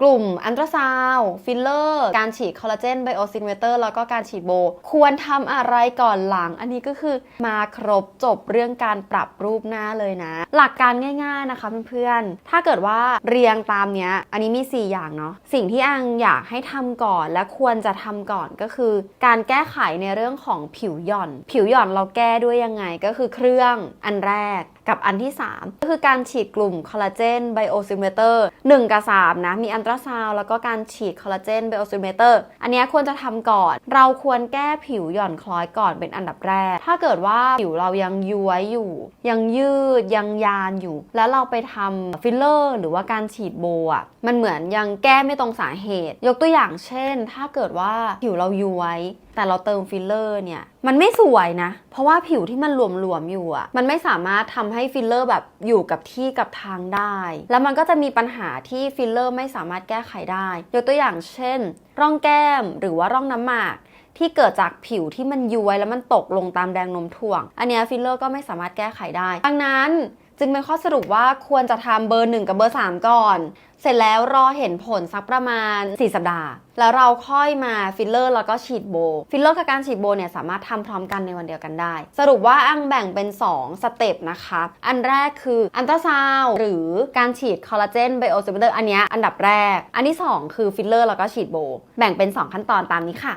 กลุ่มอันตราซาวฟิลเลอร์การฉีดคอลลาเจนไบโอซินเวเตอร์แล้วก็การฉีดโบ ควรทำอะไรก่อนหลัง อันนี้ก็คือมาครบจบเรื่องการปรับรูปหน้าเลยนะ หลักการง่ายๆนะคะเพื่อนๆ ถ้าเกิดว่าเรียงตามเนี้ย อันนี้มี 4 อย่างเนาะสิ่งที่อังอยากให้ทำก่อนและควรจะทำก่อนก็คือ การแก้ไขในเรื่องของผิวหย่อน ผิวหย่อนเราแก้ด้วยยังไงก็คือเครื่องอันแรก กับอันที่ 3 ก็คือการฉีดกลุ่มคอลลาเจนไบโอซิเมเตอร์1กับ3นะ มีอันตราซาวแล้วก็การฉีดคอลลาเจนไบโอซิเมเตอร์อันนี้ควรจะทำก่อน เราควรแก้ผิวหย่อนคล้อยก่อนเป็นอันดับแรก ถ้าเกิดว่าผิวเรายังย้วยอยู่ ยังยืดยังยานอยู่ แล้วเราไปทำฟิลเลอร์ หรือว่าการฉีดโบอะมันเหมือนยังแก้ไม่ตรงสาเหตุ ยกตัวอย่างเช่น ถ้าเกิดว่าผิวเราย้วย แต่เราเติมฟิลเลอร์เนี่ย มันไม่สวยนะ เพราะว่าผิวที่มันหลวมๆอยู่อะมันไม่สามารถทำให้ฟิลเลอร์แบบอยู่กับที่กับทางได้ แล้วมันก็จะมีปัญหาที่ฟิลเลอร์ไม่สามารถแก้ไขได้ ยกตัวอย่างเช่น ร่องแก้มหรือว่าร่องน้ำหมากที่เกิดจากผิวที่มันย้วยแล้วมันตกลงตามแดงนมถ่วง อันนี้ฟิลเลอร์ก็ไม่สามารถแก้ไขได้ ดังนั้น จึงเป็นข้อสรุปว่าควรจะทำเบอร์ 1 กับเบอร์ 3 ก่อน เสร็จแล้วรอเห็นผลสักประมาณ 4 สัปดาห์ แล้วเราค่อยมาฟิลเลอร์แล้วก็ฉีดโบ ฟิลเลอร์กับการฉีดโบเนี่ยสามารถทำพร้อมกันในวันเดียวกันได้ สรุปว่าอังแบ่งเป็น 2 สเต็ปนะคะอันแรกคืออันตราซาวหรือการฉีดคอลลาเจนไบโอซิเมเตอร์อันนี้อันดับแรก อันที่ 2 คือฟิลเลอร์แล้วก็ฉีดโบ แบ่งเป็น 2 ขั้นตอนตามนี้ค่ะ